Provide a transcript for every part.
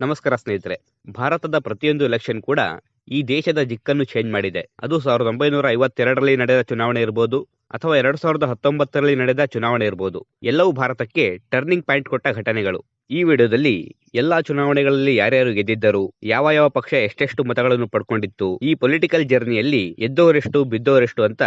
ನಮಸ್ಕಾರ ಸ್ನೇಹಿತರೆ. ಭಾರತದ ಪ್ರತಿಯೊಂದು ಎಲೆಕ್ಷನ್ ಕೂಡ ಈ ದೇಶದ ದಿಕ್ಕನ್ನು ಚೇಂಜ್ ಮಾಡಿದೆ. ಅದು ಸಾವಿರದ ಒಂಬೈನೂರ ಐವತ್ತೆರಡರಲ್ಲಿ ನಡೆದ ಚುನಾವಣೆ ಇರಬಹುದು ಅಥವಾ ಎರಡ್ ಸಾವಿರದ ಹತ್ತೊಂಬತ್ತರಲ್ಲಿ ನಡೆದ ಚುನಾವಣೆ ಇರಬಹುದು ಎಲ್ಲವೂ ಭಾರತಕ್ಕೆ ಟರ್ನಿಂಗ್ ಪಾಯಿಂಟ್ ಕೊಟ್ಟ ಘಟನೆಗಳು. ಈ ವಿಡಿಯೋದಲ್ಲಿ ಎಲ್ಲಾ ಚುನಾವಣೆಗಳಲ್ಲಿ ಯಾರ್ಯಾರು ಗೆದ್ದಿದ್ದರು, ಯಾವ ಯಾವ ಪಕ್ಷ ಎಷ್ಟೆಷ್ಟು ಮತಗಳನ್ನು ಪಡ್ಕೊಂಡಿತ್ತು, ಈ ಪೊಲಿಟಿಕಲ್ ಜರ್ನಿಯಲ್ಲಿ ಎದ್ದವರೆಷ್ಟು ಬಿದ್ದವರೆಷ್ಟು ಅಂತ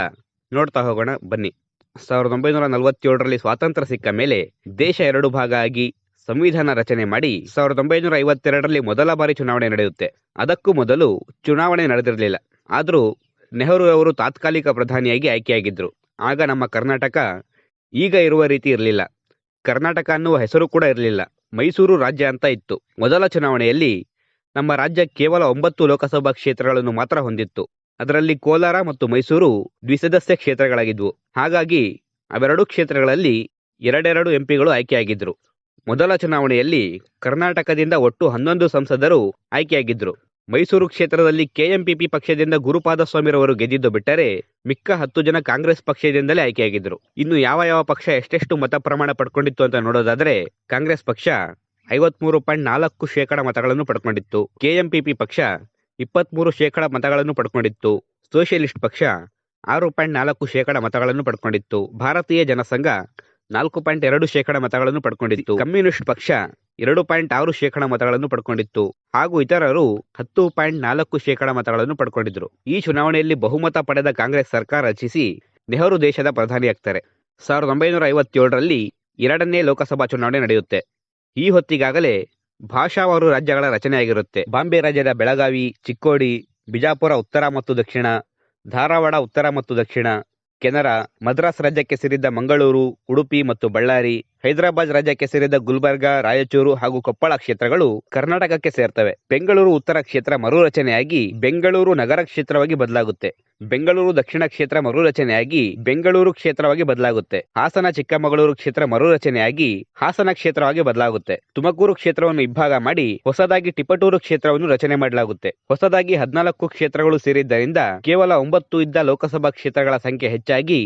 ನೋಡ್ತಾ ಹೋಗೋಣ ಬನ್ನಿ. ಸಾವಿರದ ಒಂಬೈನೂರ ನಲವತ್ತೇಳರಲ್ಲಿ ಸ್ವಾತಂತ್ರ್ಯ ಸಿಕ್ಕ ಮೇಲೆ ದೇಶ ಎರಡು ಭಾಗ ಆಗಿ ಸಂವಿಧಾನ ರಚನೆ ಮಾಡಿ ಸಾವಿರದ ಒಂಬೈನೂರ ಐವತ್ತೆರಡರಲ್ಲಿ ಮೊದಲ ಬಾರಿ ಚುನಾವಣೆ ನಡೆಯುತ್ತೆ. ಅದಕ್ಕೂ ಮೊದಲು ಚುನಾವಣೆ ನಡೆದಿರಲಿಲ್ಲ. ಆದರೂ ನೆಹರು ಅವರು ತಾತ್ಕಾಲಿಕ ಪ್ರಧಾನಿಯಾಗಿ ಆಯ್ಕೆಯಾಗಿದ್ದರು ಆಗ ನಮ್ಮ ಕರ್ನಾಟಕ ಈಗ ಇರುವ ರೀತಿ ಇರಲಿಲ್ಲ. ಕರ್ನಾಟಕ ಅನ್ನುವ ಹೆಸರು ಕೂಡ ಇರಲಿಲ್ಲ. ಮೈಸೂರು ರಾಜ್ಯ ಅಂತ ಇತ್ತು. ಮೊದಲ ಚುನಾವಣೆಯಲ್ಲಿ ನಮ್ಮ ರಾಜ್ಯ ಕೇವಲ ಒಂಬತ್ತು ಲೋಕಸಭಾ ಕ್ಷೇತ್ರಗಳನ್ನು ಮಾತ್ರ ಹೊಂದಿತ್ತು. ಅದರಲ್ಲಿ ಕೋಲಾರ ಮತ್ತು ಮೈಸೂರು ದ್ವಿಸದಸ್ಯ ಕ್ಷೇತ್ರಗಳಾಗಿದ್ವು. ಹಾಗಾಗಿ ಅವೆರಡು ಕ್ಷೇತ್ರಗಳಲ್ಲಿ ಎರಡೆರಡು ಎಂಪಿಗಳು ಆಯ್ಕೆಯಾಗಿದ್ರು. ಮೊದಲ ಚುನಾವಣೆಯಲ್ಲಿ ಕರ್ನಾಟಕದಿಂದ ಒಟ್ಟು ಹನ್ನೊಂದು ಸಂಸದರು ಆಯ್ಕೆಯಾಗಿದ್ದರು. ಮೈಸೂರು ಕ್ಷೇತ್ರದಲ್ಲಿ ಕೆಎಂಪಿಪಿ ಪಕ್ಷದಿಂದ ಗುರುಪಾದಸ್ವಾಮಿರವರು ಗೆದ್ದಿದ್ದು ಬಿಟ್ಟರೆ ಮಿಕ್ಕ ಹತ್ತು ಜನ ಕಾಂಗ್ರೆಸ್ ಪಕ್ಷದಿಂದಲೇ ಆಯ್ಕೆಯಾಗಿದ್ದರು. ಇನ್ನು ಯಾವ ಯಾವ ಪಕ್ಷ ಎಷ್ಟೆಷ್ಟು ಮತ ಪ್ರಮಾಣ ಪಡ್ಕೊಂಡಿತ್ತು ಅಂತ ನೋಡೋದಾದ್ರೆ ಕಾಂಗ್ರೆಸ್ ಪಕ್ಷ ಐವತ್ಮೂರು ಪಾಯಿಂಟ್ ನಾಲ್ಕು ಶೇಕಡ ಮತಗಳನ್ನು ಪಡ್ಕೊಂಡಿತ್ತು. ಕೆಎಂಪಿಪಿ ಪಕ್ಷ ಇಪ್ಪತ್ಮೂರು ಶೇಕಡ ಮತಗಳನ್ನು ಪಡ್ಕೊಂಡಿತ್ತು. ಸೋಷಿಯಲಿಸ್ಟ್ ಪಕ್ಷ ಆರು ಪಾಯಿಂಟ್ ನಾಲ್ಕು ಶೇಕಡ ಮತಗಳನ್ನು ಪಡ್ಕೊಂಡಿತ್ತು. ಭಾರತೀಯ ಜನಸಂಘ ನಾಲ್ಕು ಪಾಯಿಂಟ್ ಎರಡು ಶೇಕಡ ಮತಗಳನ್ನು ಪಡ್ಕೊಂಡಿತ್ತು. ಕಮ್ಯುನಿಸ್ಟ್ ಪಕ್ಷ ಎರಡು ಪಾಯಿಂಟ್ ಆರು ಶೇಕಡ ಮತಗಳನ್ನು ಪಡ್ಕೊಂಡಿತ್ತು. ಹಾಗೂ ಇತರರು ಹತ್ತು ಪಾಯಿಂಟ್ ನಾಲ್ಕು ಶೇಕಡ ಮತಗಳನ್ನು ಪಡ್ಕೊಂಡಿದ್ರು. ಈ ಚುನಾವಣೆಯಲ್ಲಿ ಬಹುಮತ ಪಡೆದ ಕಾಂಗ್ರೆಸ್ ಸರ್ಕಾರ ರಚಿಸಿ ನೆಹರು ದೇಶದ ಪ್ರಧಾನಿಯಾಗ್ತಾರೆ ಸಾವಿರದ ಒಂಬೈನೂರ ಐವತ್ತೇಳರಲ್ಲಿ ಎರಡನೇ ಲೋಕಸಭಾ ಚುನಾವಣೆ ನಡೆಯುತ್ತೆ. ಈ ಹೊತ್ತಿಗಾಗಲೇ ಭಾಷಾವಾರು ರಾಜ್ಯಗಳ ರಚನೆಯಾಗಿರುತ್ತೆ. ಬಾಂಬೆ ರಾಜ್ಯದ ಬೆಳಗಾವಿ, ಚಿಕ್ಕೋಡಿ, ಬಿಜಾಪುರ ಉತ್ತರ ಮತ್ತು ದಕ್ಷಿಣ, ಧಾರವಾಡ ಉತ್ತರ ಮತ್ತು ದಕ್ಷಿಣ ಕೆನರಾ ಮದ್ರಾಸ್ ರಾಜ್ಯಕ್ಕೆ ಸೇರಿದ ಮಂಗಳೂರು ಉಡುಪಿ ಮತ್ತು ಬಳ್ಳಾರಿ ಹೈದರಾಬಾದ್ ರಾಜ್ಯಕ್ಕೆ ಸೇರಿದ ಗುಲ್ಬರ್ಗ, ರಾಯಚೂರು ಹಾಗೂ ಕೊಪ್ಪಳ ಕ್ಷೇತ್ರಗಳು ಕರ್ನಾಟಕಕ್ಕೆ ಸೇರ್ತವೆ. ಬೆಂಗಳೂರು ಉತ್ತರ ಕ್ಷೇತ್ರ ಮರುರಚನೆಯಾಗಿ ಬೆಂಗಳೂರು ನಗರ ಕ್ಷೇತ್ರವಾಗಿ ಬದಲಾಗುತ್ತೆ. ಬೆಂಗಳೂರು ದಕ್ಷಿಣ ಕ್ಷೇತ್ರ ಮರುರಚನೆಯಾಗಿ ಬೆಂಗಳೂರು ಕ್ಷೇತ್ರವಾಗಿ ಬದಲಾಗುತ್ತೆ. ಹಾಸನ ಚಿಕ್ಕಮಗಳೂರು ಕ್ಷೇತ್ರ ಮರುರಚನೆಯಾಗಿ ಹಾಸನ ಕ್ಷೇತ್ರವಾಗಿ ಬದಲಾಗುತ್ತೆ. ತುಮಕೂರು ಕ್ಷೇತ್ರವನ್ನು ಇಬ್ಬಾಗ ಮಾಡಿ ಹೊಸದಾಗಿ ಟಿಪಟೂರು ಕ್ಷೇತ್ರವನ್ನು ರಚನೆ ಮಾಡಲಾಗುತ್ತೆ. ಹೊಸದಾಗಿ ಹದಿನಾಲ್ಕು ಕ್ಷೇತ್ರಗಳು ಸೇರಿದ್ದರಿಂದ ಕೇವಲ ಒಂಬತ್ತು ಇದ್ದ ಲೋಕಸಭಾ ಕ್ಷೇತ್ರಗಳ ಸಂಖ್ಯೆ ಹೆಚ್ಚಾಗಿ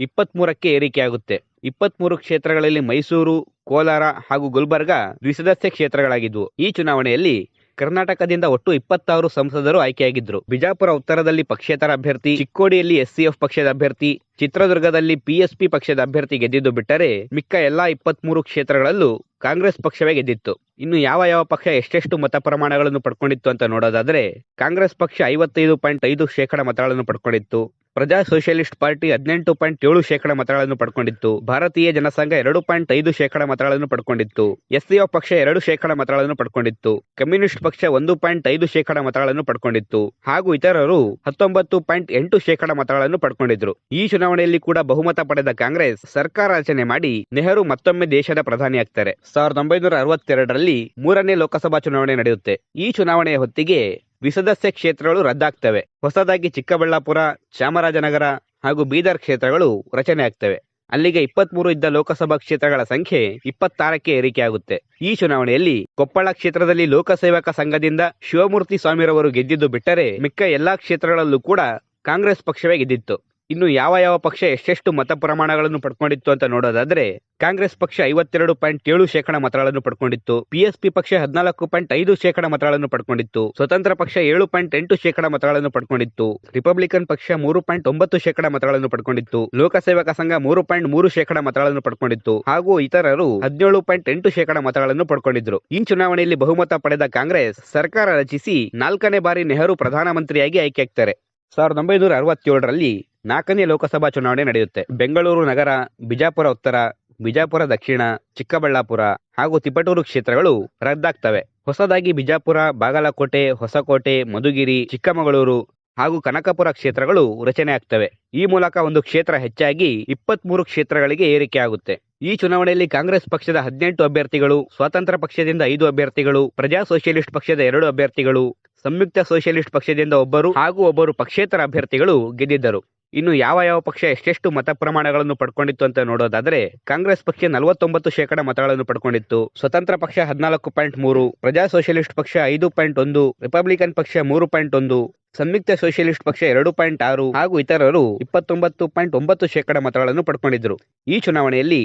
ಇಪ್ಪತ್ಮೂರಕ್ಕೆ ಏರಿಕೆಯಾಗುತ್ತೆ. ಇಪ್ಪತ್ಮೂರು ಕ್ಷೇತ್ರಗಳಲ್ಲಿ ಮೈಸೂರು, ಕೋಲಾರ ಹಾಗೂ ಗುಲ್ಬರ್ಗ ದ್ವಿಸದಸ್ಯ ಕ್ಷೇತ್ರಗಳಾಗಿದ್ದವು ಈ ಚುನಾವಣೆಯಲ್ಲಿ ಕರ್ನಾಟಕದಿಂದ ಒಟ್ಟು ಇಪ್ಪತ್ತಾರು ಸಂಸದರು ಆಯ್ಕೆಯಾಗಿದ್ದರು ಬಿಜಾಪುರ ಉತ್ತರದಲ್ಲಿ ಪಕ್ಷೇತರ ಅಭ್ಯರ್ಥಿ, ಚಿಕ್ಕೋಡಿಯಲ್ಲಿ ಎಸ್ಸಿಎಫ್ ಪಕ್ಷದ ಅಭ್ಯರ್ಥಿ, ಚಿತ್ರದುರ್ಗದಲ್ಲಿ ಪಿಎಸ್ಪಿ ಪಕ್ಷದ ಅಭ್ಯರ್ಥಿ ಗೆದ್ದಿದ್ದು ಬಿಟ್ಟರೆ ಮಿಕ್ಕ ಎಲ್ಲಾ ಇಪ್ಪತ್ಮೂರು ಕ್ಷೇತ್ರಗಳಲ್ಲೂ ಕಾಂಗ್ರೆಸ್ ಪಕ್ಷವೇ ಗೆದ್ದಿತ್ತು. ಇನ್ನು ಯಾವ ಯಾವ ಪಕ್ಷ ಎಷ್ಟೆಷ್ಟು ಮತ ಪ್ರಮಾಣಗಳನ್ನು ಪಡ್ಕೊಂಡಿತ್ತು ಅಂತ ನೋಡೋದಾದ್ರೆ ಕಾಂಗ್ರೆಸ್ ಪಕ್ಷ ಐವತ್ತೈದು ಪಾಯಿಂಟ್ ಐದು ಶೇಕಡ ಮತಗಳನ್ನು ಪಡ್ಕೊಂಡಿತ್ತು. ಪ್ರಜಾ ಸೋಷಿಯಲಿಸ್ಟ್ ಪಾರ್ಟಿ ಹದಿನೆಂಟು ಪಾಯಿಂಟ್ ಏಳು ಶೇಕಡ ಮತಗಳನ್ನು ಪಡ್ಕೊಂಡಿತ್ತು. ಭಾರತೀಯ ಜನಸಂಘ ಎರಡು ಪಾಯಿಂಟ್ ಐದು ಶೇಕಡ ಮತಗಳನ್ನು ಪಡ್ಕೊಂಡಿತ್ತು. ಎಸ್ಸಿಒ ಪಕ್ಷ ಎರಡು ಶೇಕಡ ಮತಗಳನ್ನು ಪಡ್ಕೊಂಡಿತ್ತು. ಕಮ್ಯುನಿಸ್ಟ್ ಪಕ್ಷ ಒಂದು ಪಾಯಿಂಟ್ ಐದು ಶೇಕಡ ಮತಗಳನ್ನು ಪಡ್ಕೊಂಡಿತ್ತು. ಹಾಗೂ ಇತರರು ಹತ್ತೊಂಬತ್ತು ಪಾಯಿಂಟ್ ಎಂಟು ಶೇಕಡ ಮತಗಳನ್ನು ಪಡ್ಕೊಂಡಿದ್ರು. ಈ ಚುನಾವಣೆಯಲ್ಲಿ ಕೂಡ ಬಹುಮತ ಪಡೆದ ಕಾಂಗ್ರೆಸ್ ಸರ್ಕಾರ ರಚನೆ ಮಾಡಿ ನೆಹರು ಮತ್ತೊಮ್ಮೆ ದೇಶದ ಪ್ರಧಾನಿಯಾಗ್ತಾರೆ ಸಾವಿರದ ಒಂಬೈನೂರ ಅರವತ್ತೆರಡರಲ್ಲಿ ಮೂರನೇ ಲೋಕಸಭಾ ಚುನಾವಣೆ ನಡೆಯುತ್ತೆ. ಈ ಚುನಾವಣೆಯ ಹೊತ್ತಿಗೆ ವಿಸದಸ್ಯ ಕ್ಷೇತ್ರಗಳು ರದ್ದಾಗ್ತವೆ. ಹೊಸದಾಗಿ ಚಿಕ್ಕಬಳ್ಳಾಪುರ, ಚಾಮರಾಜನಗರ ಹಾಗೂ ಬೀದರ್ ಕ್ಷೇತ್ರಗಳು ರಚನೆ ಆಗ್ತವೆ ಅಲ್ಲಿಗೆ ಇಪ್ಪತ್ಮೂರು ಇದ್ದ ಲೋಕಸಭಾ ಕ್ಷೇತ್ರಗಳ ಸಂಖ್ಯೆ ಇಪ್ಪತ್ತಾರಕ್ಕೆ ಏರಿಕೆಯಾಗುತ್ತೆ. ಈ ಚುನಾವಣೆಯಲ್ಲಿ ಕೊಪ್ಪಳ ಕ್ಷೇತ್ರದಲ್ಲಿ ಲೋಕಸೇವಕ ಸಂಘದಿಂದ ಶಿವಮೂರ್ತಿ ಸ್ವಾಮಿರವರು ಗೆದ್ದಿದ್ದು ಬಿಟ್ಟರೆ ಮಿಕ್ಕ ಎಲ್ಲಾ ಕ್ಷೇತ್ರಗಳಲ್ಲೂ ಕೂಡ ಕಾಂಗ್ರೆಸ್ ಪಕ್ಷವೇ ಗೆದ್ದಿತ್ತು. ಇನ್ನು ಯಾವ ಯಾವ ಪಕ್ಷ ಎಷ್ಟೆಷ್ಟು ಮತ ಪ್ರಮಾಣಗಳನ್ನು ಪಡ್ಕೊಂಡಿತ್ತು ಅಂತ ನೋಡೋದಾದ್ರೆ, ಕಾಂಗ್ರೆಸ್ ಪಕ್ಷ ಐವತ್ತೆರಡು ಪಾಯಿಂಟ್ ಏಳು ಶೇಕಡ ಮತಗಳನ್ನು ಪಡ್ಕೊಂಡಿತ್ತು. ಪಿಎಸ್ಪಿ ಪಕ್ಷ ಹದಿನಾಲ್ಕು ಪಾಯಿಂಟ್ ಐದು ಶೇಕಡ ಮತಗಳನ್ನು ಪಡ್ಕೊಂಡಿತ್ತು. ಸ್ವತಂತ್ರ ಪಕ್ಷ ಏಳು ಪಾಯಿಂಟ್ ಎಂಟು ಶೇಕಡ ಮತಗಳನ್ನು ಪಡ್ಕೊಂಡಿತ್ತು. ರಿಪಬ್ಲಿಕನ್ ಪಕ್ಷ ಮೂರು ಪಾಯಿಂಟ್ ಒಂಬತ್ತು ಶೇಕಡ ಮತಗಳನ್ನು ಪಡ್ಕೊಂಡಿತ್ತು. ಲೋಕಸೇವಕ ಸಂಘ ಮೂರು ಪಾಯಿಂಟ್ ಮೂರು ಶೇಕಡ ಮತಗಳನ್ನು ಪಡ್ಕೊಂಡಿತ್ತು. ಹಾಗೂ ಇತರರು ಹದಿನೇಳು ಪಾಯಿಂಟ್ ಎಂಟು ಶೇಕಡ ಮತಗಳನ್ನು ಪಡ್ಕೊಂಡಿದ್ರು. ಈ ಚುನಾವಣೆಯಲ್ಲಿ ಬಹುಮತ ಪಡೆದ ಕಾಂಗ್ರೆಸ್ ಸರ್ಕಾರ ರಚಿಸಿ ನಾಲ್ಕನೇ ಬಾರಿ ನೆಹರು ಪ್ರಧಾನಮಂತ್ರಿಯಾಗಿ ಆಯ್ಕೆಯಾಗ್ತಾರೆ ಸಾವಿರದ ಒಂಬೈನೂರ ಅರವತ್ತೇಳರಲ್ಲಿ ನಾಲ್ಕನೇ ಲೋಕಸಭಾ ಚುನಾವಣೆ ನಡೆಯುತ್ತೆ. ಬೆಂಗಳೂರು ನಗರ, ಬಿಜಾಪುರ ಉತ್ತರ, ಬಿಜಾಪುರ ದಕ್ಷಿಣ, ಚಿಕ್ಕಬಳ್ಳಾಪುರ ಹಾಗೂ ತಿಪಟೂರು ಕ್ಷೇತ್ರಗಳು ರದ್ದಾಗ್ತವೆ. ಹೊಸದಾಗಿ ಬಿಜಾಪುರ, ಬಾಗಲಕೋಟೆ, ಹೊಸಕೋಟೆ, ಮಧುಗಿರಿ, ಚಿಕ್ಕಮಗಳೂರು ಹಾಗೂ ಕನಕಪುರ ಕ್ಷೇತ್ರಗಳು ರಚನೆ ಆಗ್ತವೆ. ಈ ಮೂಲಕ ಒಂದು ಕ್ಷೇತ್ರ ಹೆಚ್ಚಾಗಿ ಇಪ್ಪತ್ಮೂರು ಕ್ಷೇತ್ರಗಳಿಗೆ ಏರಿಕೆ ಆಗುತ್ತೆ. ಈ ಚುನಾವಣೆಯಲ್ಲಿ ಕಾಂಗ್ರೆಸ್ ಪಕ್ಷದ ಹದಿನೆಂಟು ಅಭ್ಯರ್ಥಿಗಳು, ಸ್ವಾತಂತ್ರ್ಯ ಪಕ್ಷದಿಂದ ಐದು ಅಭ್ಯರ್ಥಿಗಳು, ಪ್ರಜಾ ಸೋಷಿಯಲಿಸ್ಟ್ ಪಕ್ಷದ ಎರಡು ಅಭ್ಯರ್ಥಿಗಳು, ಸಂಯುಕ್ತ ಸೋಷಿಯಲಿಸ್ಟ್ ಪಕ್ಷದಿಂದ ಒಬ್ಬರು ಹಾಗೂ ಒಬ್ಬರು ಪಕ್ಷೇತರ ಅಭ್ಯರ್ಥಿಗಳು ಗೆದ್ದಿದ್ದರು. ಇನ್ನು ಯಾವ ಯಾವ ಪಕ್ಷ ಎಷ್ಟೆಷ್ಟು ಮತ ಪ್ರಮಾಣಗಳನ್ನು ಪಡ್ಕೊಂಡಿತ್ತು ಅಂತ ನೋಡೋದಾದ್ರೆ, ಕಾಂಗ್ರೆಸ್ ಪಕ್ಷ ನಲವತ್ತೊಂಬತ್ತು ಶೇಕಡ ಮತಗಳನ್ನು ಪಡ್ಕೊಂಡಿತ್ತು. ಸ್ವತಂತ್ರ ಪಕ್ಷ ಹದಿನಾಲ್ಕು ಪಾಯಿಂಟ್ ಮೂರು, ಪ್ರಜಾ ಸೋಷಿಯಲಿಸ್ಟ್ ಪಕ್ಷ ಐದು ಪಾಯಿಂಟ್ ಒಂದು, ರಿಪಬ್ಲಿಕನ್ ಪಕ್ಷ ಮೂರು ಪಾಯಿಂಟ್ ಒಂದು, ಸಂಯುಕ್ತ ಸೋಷಿಯಲಿಸ್ಟ್ ಪಕ್ಷ ಎರಡು ಪಾಯಿಂಟ್ ಆರು ಹಾಗೂ ಇತರರು ಇಪ್ಪತ್ತೊಂಬತ್ತು ಪಾಯಿಂಟ್ ಒಂಬತ್ತು ಶೇಕಡ ಮತಗಳನ್ನು ಪಡ್ಕೊಂಡಿದ್ರು. ಈ ಚುನಾವಣೆಯಲ್ಲಿ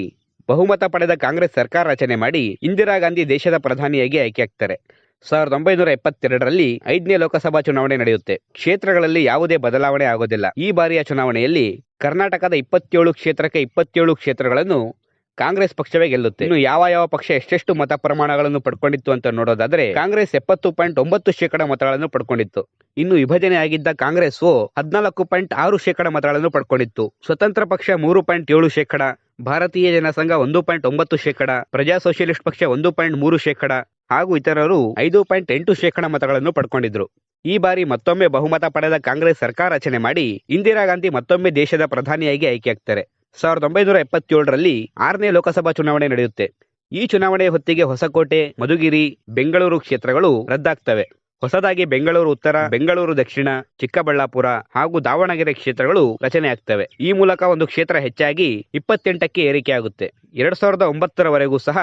ಬಹುಮತ ಪಡೆದ ಕಾಂಗ್ರೆಸ್ ಸರ್ಕಾರ ರಚನೆ ಮಾಡಿ ಇಂದಿರಾ ಗಾಂಧಿ ದೇಶದ ಪ್ರಧಾನಿಯಾಗಿ ಆಯ್ಕೆಯಾಗ್ತಾರೆ ಸಾವಿರದ ಒಂಬೈನೂರ ಎಪ್ಪತ್ತೆರಡರಲ್ಲಿ ಐದನೇ ಲೋಕಸಭಾ ಚುನಾವಣೆ ನಡೆಯುತ್ತೆ. ಕ್ಷೇತ್ರಗಳಲ್ಲಿ ಯಾವುದೇ ಬದಲಾವಣೆ ಆಗೋದಿಲ್ಲ. ಈ ಬಾರಿಯ ಚುನಾವಣೆಯಲ್ಲಿ ಕರ್ನಾಟಕದ ಇಪ್ಪತ್ತೇಳು ಕ್ಷೇತ್ರಕ್ಕೆ ಇಪ್ಪತ್ತೇಳು ಕ್ಷೇತ್ರಗಳನ್ನು ಕಾಂಗ್ರೆಸ್ ಪಕ್ಷವೇ ಗೆಲ್ಲುತ್ತೆ. ಇನ್ನು ಯಾವ ಯಾವ ಪಕ್ಷ ಎಷ್ಟೆಷ್ಟು ಮತ ಪ್ರಮಾಣಗಳನ್ನು ಪಡ್ಕೊಂಡಿತ್ತು ಅಂತ ನೋಡೋದಾದ್ರೆ ಕಾಂಗ್ರೆಸ್ ಎಪ್ಪತ್ತು ಪಾಯಿಂಟ್ ಒಂಬತ್ತು ಶೇಕಡ ಮತಗಳನ್ನು ಪಡ್ಕೊಂಡಿತ್ತು. ಇನ್ನು ವಿಭಜನೆ ಆಗಿದ್ದ ಕಾಂಗ್ರೆಸ್ ಹದಿನಾಲ್ಕು ಪಾಯಿಂಟ್ ಆರು ಶೇಕಡ ಮತಗಳನ್ನು ಪಡ್ಕೊಂಡಿತ್ತು. ಸ್ವತಂತ್ರ ಪಕ್ಷ ಮೂರು ಪಾಯಿಂಟ್ ಏಳು ಶೇಕಡ, ಭಾರತೀಯ ಜನಸಂಘ ಒಂದು ಪಾಯಿಂಟ್ ಒಂಬತ್ತು ಶೇಕಡ, ಪ್ರಜಾ ಸೋಷಿಯಲಿಸ್ಟ್ ಪಕ್ಷ ಒಂದು ಪಾಯಿಂಟ್ ಮೂರು ಶೇಕಡ ಹಾಗೂ ಇತರರು ಐದು ಪಾಯಿಂಟ್ ಎಂಟು ಶೇಕಡಾ ಮತಗಳನ್ನು ಪಡ್ಕೊಂಡಿದ್ರು. ಈ ಬಾರಿ ಮತ್ತೊಮ್ಮೆ ಬಹುಮತ ಪಡೆದ ಕಾಂಗ್ರೆಸ್ ಸರ್ಕಾರ ರಚನೆ ಮಾಡಿ ಇಂದಿರಾ ಗಾಂಧಿ ಮತ್ತೊಮ್ಮೆ ದೇಶದ ಪ್ರಧಾನಿಯಾಗಿ ಆಯ್ಕೆಯಾಗ್ತಾರೆ. ಸಾವಿರದ ಒಂಬೈನೂರ ಎಪ್ಪತ್ತೇಳರಲ್ಲಿ ಆರನೇ ಲೋಕಸಭಾ ಚುನಾವಣೆ ನಡೆಯುತ್ತೆ. ಈ ಚುನಾವಣೆಯ ಹೊತ್ತಿಗೆ ಹೊಸಕೋಟೆ, ಮಧುಗಿರಿ, ಬೆಂಗಳೂರು ಕ್ಷೇತ್ರಗಳು ರದ್ದಾಗ್ತವೆ. ಹೊಸದಾಗಿ ಬೆಂಗಳೂರು ಉತ್ತರ, ಬೆಂಗಳೂರು ದಕ್ಷಿಣ, ಚಿಕ್ಕಬಳ್ಳಾಪುರ ಹಾಗೂ ದಾವಣಗೆರೆ ಕ್ಷೇತ್ರಗಳು ರಚನೆ ಆಗ್ತವೆ. ಈ ಮೂಲಕ ಒಂದು ಕ್ಷೇತ್ರ ಹೆಚ್ಚಾಗಿ ಇಪ್ಪತ್ತೆಂಟಕ್ಕೆ ಏರಿಕೆಯಾಗುತ್ತೆ. ಎರಡ್ ಸಾವಿರದ ಒಂಬತ್ತರವರೆಗೂ ಸಹ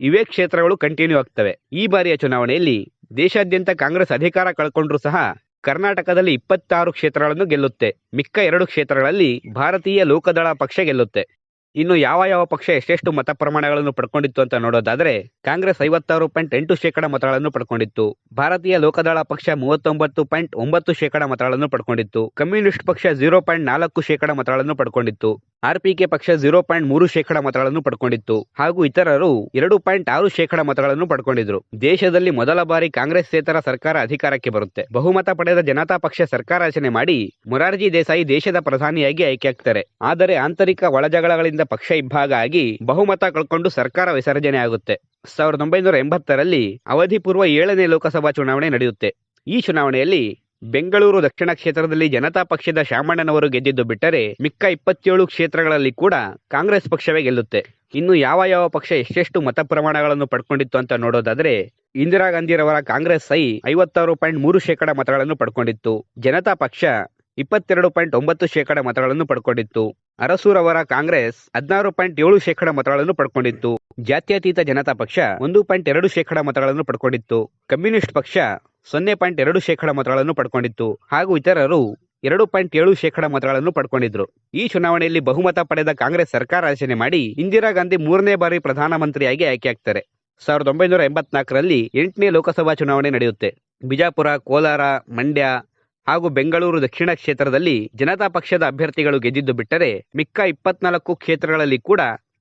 ಇವೇ ಕ್ಷೇತ್ರಗಳು ಕಂಟಿನ್ಯೂ ಆಗ್ತವೆ. ಈ ಬಾರಿಯ ಚುನಾವಣೆಯಲ್ಲಿ ದೇಶಾದ್ಯಂತ ಕಾಂಗ್ರೆಸ್ ಅಧಿಕಾರ ಕಳ್ಕೊಂಡ್ರೂ ಸಹ ಕರ್ನಾಟಕದಲ್ಲಿ ಇಪ್ಪತ್ತಾರು ಕ್ಷೇತ್ರಗಳನ್ನು ಗೆಲ್ಲುತ್ತೆ. ಮಿಕ್ಕ ಎರಡು ಕ್ಷೇತ್ರಗಳಲ್ಲಿ ಭಾರತೀಯ ಲೋಕದಳ ಪಕ್ಷ ಗೆಲ್ಲುತ್ತೆ. ಇನ್ನು ಯಾವ ಯಾವ ಪಕ್ಷ ಎಷ್ಟೆಷ್ಟು ಮತ ಪ್ರಮಾಣಗಳನ್ನು ಪಡ್ಕೊಂಡಿತ್ತು ಅಂತ ನೋಡೋದಾದ್ರೆ ಕಾಂಗ್ರೆಸ್ ಐವತ್ತಾರು ಪಾಯಿಂಟ್ ಎಂಟು ಶೇಕಡ ಮತಗಳನ್ನು ಪಡ್ಕೊಂಡಿತ್ತು. ಭಾರತೀಯ ಲೋಕದಳ ಪಕ್ಷ ಮೂವತ್ತೊಂಬತ್ತು ಪಾಯಿಂಟ್ ಒಂಬತ್ತು ಶೇಕಡ ಮತಗಳನ್ನು ಪಡ್ಕೊಂಡಿತ್ತು. ಕಮ್ಯುನಿಸ್ಟ್ ಪಕ್ಷ ಜೀರೋ ಪಾಯಿಂಟ್ ನಾಲ್ಕು ಶೇಕಡ ಮತಗಳನ್ನು ಪಡ್ಕೊಂಡಿತ್ತು. ಆರ್ಪಿಕೆ ಪಕ್ಷ ಜೀರೋ ಪಾಯಿಂಟ್ ಮೂರು ಶೇಕಡ ಮತಗಳನ್ನು ಪಡ್ಕೊಂಡಿತ್ತು. ಹಾಗೂ ಇತರರು ಎರಡು ಪಾಯಿಂಟ್ ಆರು ಶೇಕಡ ಮತಗಳನ್ನು ಪಡ್ಕೊಂಡಿದ್ರು. ದೇಶದಲ್ಲಿ ಮೊದಲ ಬಾರಿ ಕಾಂಗ್ರೆಸ್ ಸೇತರ ಸರ್ಕಾರ ಅಧಿಕಾರಕ್ಕೆ ಬರುತ್ತೆ. ಬಹುಮತ ಪಡೆದ ಜನತಾ ಪಕ್ಷ ಸರ್ಕಾರ ರಚನೆ ಮಾಡಿ ಮೊರಾರ್ಜಿ ದೇಸಾಯಿ ದೇಶದ ಪ್ರಧಾನಿಯಾಗಿ ಆಯ್ಕೆಯಾಗ್ತಾರೆ. ಆದರೆ ಆಂತರಿಕ ಒಳಜಗಳಗಳಿಂದ ಪಕ್ಷ ಇಬ್ಬಾಗ ಆಗಿ ಬಹುಮತ ಕಳ್ಕೊಂಡು ಸರ್ಕಾರ ವಿಸರ್ಜನೆ ಆಗುತ್ತೆ. ಸಾವಿರದ ಒಂಬೈನೂರ ಎಂಬತ್ತರಲ್ಲಿ ಅವಧಿ ಪೂರ್ವ ಏಳನೇ ಲೋಕಸಭಾ ಚುನಾವಣೆ ನಡೆಯುತ್ತೆ. ಈ ಚುನಾವಣೆಯಲ್ಲಿ ಬೆಂಗಳೂರು ದಕ್ಷಿಣ ಕ್ಷೇತ್ರದಲ್ಲಿ ಜನತಾ ಪಕ್ಷದ ಶಾಮಣ್ಣನವರು ಗೆದ್ದಿದ್ದು ಬಿಟ್ಟರೆ ಮಿಕ್ಕ ಇಪ್ಪತ್ತೇಳು ಕ್ಷೇತ್ರಗಳಲ್ಲಿ ಕೂಡ ಕಾಂಗ್ರೆಸ್ ಪಕ್ಷವೇ ಗೆಲ್ಲುತ್ತೆ. ಇನ್ನು ಯಾವ ಯಾವ ಪಕ್ಷ ಎಷ್ಟೆಷ್ಟು ಮತ ಪ್ರಮಾಣಗಳನ್ನು ಪಡ್ಕೊಂಡಿತ್ತು ಅಂತ ನೋಡೋದಾದ್ರೆ ಇಂದಿರಾ ಗಾಂಧಿರವರ ಕಾಂಗ್ರೆಸ್ ಐ ಐವತ್ತಾರು ಪಾಯಿಂಟ್ ಮೂರು ಶೇಕಡ ಮತಗಳನ್ನು ಪಡ್ಕೊಂಡಿತ್ತು. ಜನತಾ ಪಕ್ಷ ಇಪ್ಪತ್ತೆರಡು ಪಾಯಿಂಟ್ ಒಂಬತ್ತು ಶೇಕಡ ಮತಗಳನ್ನು ಪಡ್ಕೊಂಡಿತ್ತು. ಅರಸೂರವರ ಕಾಂಗ್ರೆಸ್ ಹದಿನಾರು ಪಾಯಿಂಟ್ ಏಳು ಶೇಕಡ ಮತಗಳನ್ನು ಪಡ್ಕೊಂಡಿತ್ತು. ಜಾತ್ಯತೀತ ಜನತಾ ಪಕ್ಷ ಒಂದು ಪಾಯಿಂಟ್ ಎರಡು ಶೇಕಡ ಮತಗಳನ್ನು ಪಡ್ಕೊಂಡಿತ್ತು. ಕಮ್ಯುನಿಸ್ಟ್ ಪಕ್ಷ ಸೊನ್ನೆ ಪಾಯಿಂಟ್ ಎರಡು ಶೇಕಡ ಮತಗಳನ್ನು ಪಡ್ಕೊಂಡಿತ್ತು. ಹಾಗೂ ಇತರರು ಎರಡು ಪಾಯಿಂಟ್ ಏಳು ಶೇಕಡ ಮತಗಳನ್ನು ಪಡ್ಕೊಂಡಿದ್ರು. ಈ ಚುನಾವಣೆಯಲ್ಲಿ ಬಹುಮತ ಪಡೆದ ಕಾಂಗ್ರೆಸ್ ಸರ್ಕಾರ ರಚನೆ ಮಾಡಿ ಇಂದಿರಾ ಗಾಂಧಿ ಮೂರನೇ ಬಾರಿ ಪ್ರಧಾನಮಂತ್ರಿಯಾಗಿ ಆಯ್ಕೆಯಾಗ್ತಾರೆ. ಸಾವಿರದ ಒಂಬೈನೂರ ಎಂಬತ್ನಾಲ್ಕರಲ್ಲಿ ಎಂಟನೇ ಲೋಕಸಭಾ ಚುನಾವಣೆ ನಡೆಯುತ್ತೆ. ಬಿಜಾಪುರ, ಕೋಲಾರ, ಮಂಡ್ಯ ಹಾಗೂ ಬೆಂಗಳೂರು ದಕ್ಷಿಣ ಕ್ಷೇತ್ರದಲ್ಲಿ ಜನತಾ ಪಕ್ಷದ ಅಭ್ಯರ್ಥಿಗಳು ಗೆದ್ದಿದ್ದು ಬಿಟ್ಟರೆ ಮಿಕ್ಕ ಇಪ್ಪತ್ನಾಲ್ಕು ಕ್ಷೇತ್ರಗಳಲ್ಲಿ ಕೂಡ